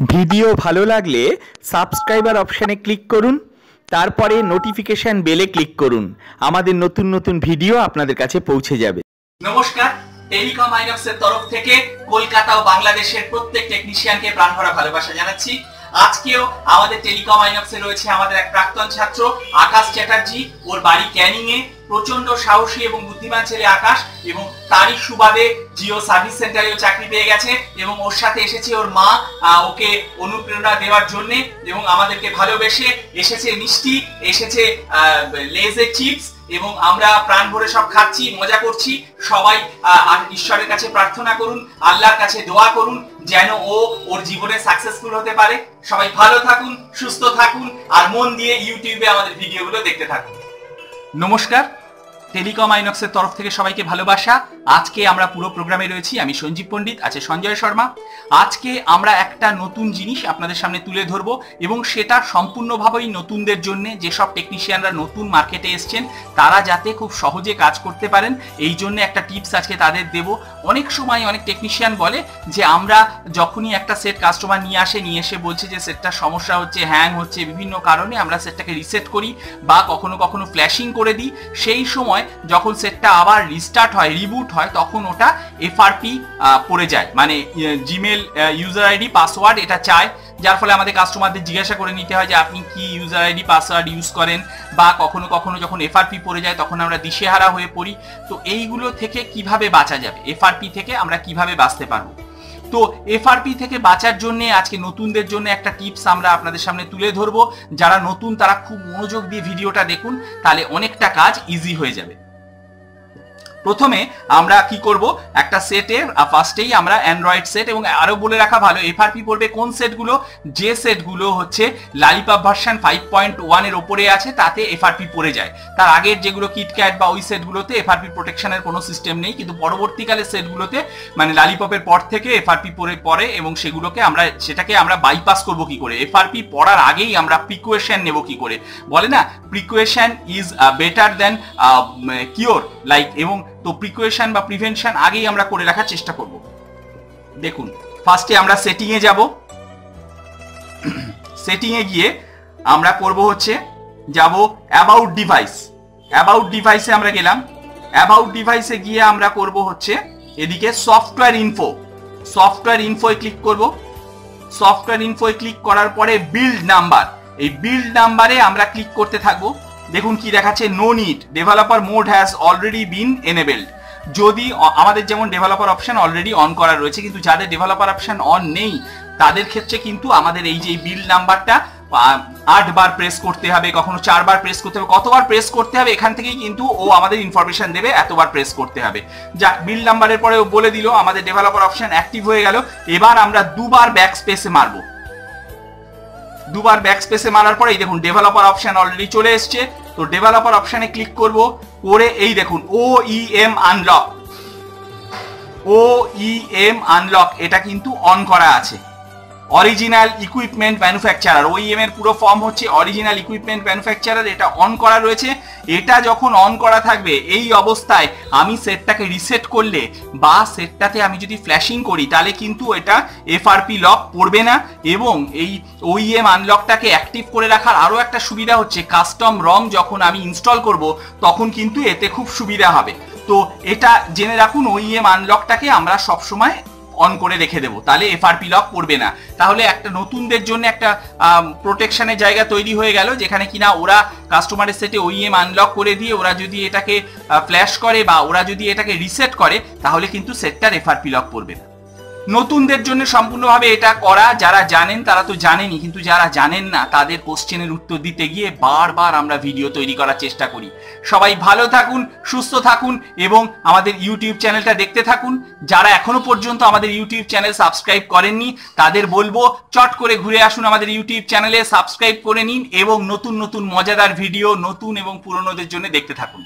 Video ভালো লাগলে subscriber অপশানে ক্লিক করুন, তারপরে নোটিফিকেশন বেলে ক্লিক করুন। আমাদের নতুন নতুন ভিডিও আপনাদের কাছে পৌঁছে যাবে। নমস্কার টেলিকম আইনক্সের তরফ থেকে কলকাতা ও বাংলাদেশের প্রত্যেক টেকনিশিয়ানকে প্রাণ ভরা ভালোবাসা জানাচ্ছি। আজকেও আমাদের টেলিকম আইনক্সে রয়েছে আমাদের এক প্রাক্তন ছাত্র, আকাশ চ্যাটার্জি, ওর বাড়ি ক্যানিং এ প্রচণ্ড সাহসী এবং বুদ্ধিমান ছেলে আকাশ এবং তারই সুবাদে জিও সার্ভিস সেন্টারেও চাকরি পেয়ে গেছে এবং ওর সাথে এসেছে ওর মা ওকে অনুপ্রেরণা দেওয়ার জন্য এবং আমাদেরকে ভালোবেসে এসেছে মিষ্টি, এসেছে লেজে চিপস এবং আমরা প্রাণ ভরে সব খাচ্ছি, মজা করছি। সবাই ঈশ্বরের কাছে প্রার্থনা করুন, আল্লাহর কাছে দোয়া করুন যেন ও ওর জীবনে সাকসেসফুল হতে পারে। সবাই ভালো থাকুন, সুস্থ থাকুন, আর মন দিয়ে ইউটিউবে আমাদের ভিডিওগুলো দেখতে থাকুন। নমস্কার টেলিকম আইনক্সের তরফ থেকে সবাইকে ভালোবাসা। আজকে আমরা পুরো প্রোগ্রামে রয়েছি, আমি সঞ্জীব পণ্ডিত, আছে সঞ্জয় শর্মা। আজকে আমরা একটা নতুন জিনিস আপনাদের সামনে তুলে ধরবো এবং সেটা সম্পূর্ণভাবেই নতুনদের জন্য, যেসব টেকনিশিয়ানরা নতুন মার্কেটে এসছেন, তারা যাতে খুব সহজে কাজ করতে পারেন, এই জন্য একটা টিপস আজকে তাদের দেব। অনেক সময় অনেক টেকনিশিয়ান বলে যে, আমরা যখনই একটা সেট কাস্টমার নিয়ে আসে, নিয়ে এসে বলছে যে সেটটা সমস্যা হচ্ছে হ্যাং হচ্ছে, বিভিন্ন কারণে আমরা সেটটাকে রিসেট করি বা কখনো কখনো ফ্ল্যাশিং করে দিই। সেই সময় যখন সেটটা আবার রিস্টার্ট হয় রিবুট হয় তখন ওটা এফআরপি পড়ে যায়। মানে জিমেল ইউজার আইডি পাসওয়ার্ড এটা চায়। যার ফলে আমাদের কাস্টমারদের জিজ্ঞাসা করে নিতে হয় যে, আপনি কি ইউজার আইডি পাসওয়ার্ড ইউজ করেন? বা কখনো কখনো যখন এফআরপি পড়ে যায়, তখন আমরা দিশেহারা হয়ে পড়ি। তো এইগুলো থেকে কীভাবে বাঁচা যাবে? এফআরপি থেকে আমরা কীভাবে বাঁচতে পারব? তো এফআরপি থেকে বাঁচার জন্য আজকে নতুনদের জন্য একটা টিপস আমরা আপনাদের সামনে তুলে ধরবো। যারা নতুন, তারা খুব মনোযোগ দিয়ে ভিডিওটা দেখুন, তাহলে অনেকটা কাজ ইজি হয়ে যাবে। প্রথমে আমরা কি করব? একটা সেটে ফার্স্টেই আমরা অ্যান্ড্রয়েড সেট এবং আরও বলে রাখা ভালো এফআরপি পড়বে কোন সেটগুলো যে সেটগুলো হচ্ছে লালিপাপ ভার্সন ফাইভ পয়েন্ট ওয়ানের ওপরে আছে, তাতে এফআরপি পড়ে যায়। তার আগের যেগুলো কিটক্যাট বা ওই সেটগুলোতে এফআরপি প্রোটেকশনের কোনো সিস্টেম নেই, কিন্তু পরবর্তীকালে সেটগুলোতে মানে লালিপপের পর থেকে এফআরপি পড়ে পড়ে এবং সেগুলোকে আমরা, সেটাকে আমরা বাইপাস করব কি করে? এফআরপি পড়ার আগেই আমরা প্রিকুয়েশন নেব কি করে? বলে না precaution is better than cure like এবং তো প্রিকুয়েশন বা প্রিভেনশন আগেই আমরা করে রাখার চেষ্টা করব। দেখুন ফার্স্টে আমরা সেটিং এ যাব। সেটিং এ গিয়ে আমরা করব হচ্ছে, যাব অ্যাবাউট ডিভাইস অ্যাবাউট ডিভাইসে আমরা গেলাম। অ্যাবাউট ডিভাইসে গিয়ে আমরা করব হচ্ছে, এদিকে সফটওয়্যার ইনফো সফটওয়্যার ইনফোয় ক্লিক করব। সফটওয়্যার ইনফোয় ক্লিক করার পরে বিল্ড নাম্বার এই বিল্ড নাম্বারে আমরা ক্লিক করতে থাকব। দেখুন কি দেখাচ্ছে no need developer mode has already been enabled যদি আমাদের যেমন ডেভেলপার অপশন অলরেডি অন করা রয়েছে, কিন্তু যাদের ডেভেলপার অপশন অন নেই, তাদের ক্ষেত্রে কিন্তু আমাদের এই যে বিল নাম্বারটা আট বার প্রেস করতে হবে, কখনো চারবার প্রেস করতে হবে, কতবার প্রেস করতে হবে, এখান থেকেই কিন্তু ও আমাদের ইনফরমেশন দেবে, এতবার প্রেস করতে হবে। যাক বিল নাম্বারের পরে ও বলে দিল, আমাদের ডেভেলপার অপশন অ্যাক্টিভ হয়ে গেল, এবার আমরা দুবার ব্যাক স্পেসে মারবো। দুবার ব্যাক স্পেসে মারার পরে দেখুন ডেভেলপার অপশন অলরেডি চলে এসছে তো ডেভেলপার অপশানে ক্লিক করব, করে এই দেখুন O E M unlock O E M unlock এটা কিন্তু অন করা আছে। অরিজিনাল ইকুইপমেন্ট ম্যানুফ্যাকচারার ওইএম এর পুরো ফর্ম হচ্ছে অরিজিনাল ইকুইপমেন্ট ম্যানুফ্যাকচারার এটা অন করা রয়েছে। এটা যখন অন করা থাকবে, এই অবস্থায় আমি সেটটাকে রিসেট করলে বা সেটটাতে আমি যদি ফ্ল্যাশিং করি, তাহলে কিন্তু এটা এফআরপি লক পড়বে না এবং এই ওইএম আনলকটাকে অ্যাক্টিভ করে রাখার আরও একটা সুবিধা হচ্ছে কাস্টম রং যখন আমি ইনস্টল করব, তখন কিন্তু এতে খুব সুবিধা হবে। তো এটা জেনে রাখুন ওইএম আনলকটাকে আমরা সবসময় অন করে রেখে দেবো। তাহলে এফআরপি লক পড়বে না। তাহলে একটা নতুনদের জন্য একটা প্রোটেকশানের জায়গা তৈরি হয়ে গেল, যেখানে কিনা ওরা কাস্টমারের সেটে ওইএম আনলক করে দিয়ে ওরা যদি এটাকে ফ্ল্যাশ করে বা ওরা যদি এটাকে রিসেট করে, তাহলে কিন্তু সেটটার এফআরপি লক পড়বে না। নতুনদের জন্য সম্পূর্ণভাবে এটা করা, যারা জানেন তারা তো জানেনই, কিন্তু যারা জানেন না, তাদের কোশ্চেনের উত্তর দিতে গিয়ে বারবার আমরা ভিডিও তৈরি করার চেষ্টা করি। সবাই ভালো থাকুন, সুস্থ থাকুন এবং আমাদের ইউটিউব চ্যানেলটা দেখতে থাকুন। যারা এখনও পর্যন্ত আমাদের ইউটিউব চ্যানেল সাবস্ক্রাইব করেননি, তাদের বলব, চট করে ঘুরে আসুন আমাদের ইউটিউব চ্যানেলে, সাবস্ক্রাইব করে নিন এবং নতুন নতুন, মজাদার ভিডিও নতুন এবং পুরনোদের জন্য দেখতে থাকুন।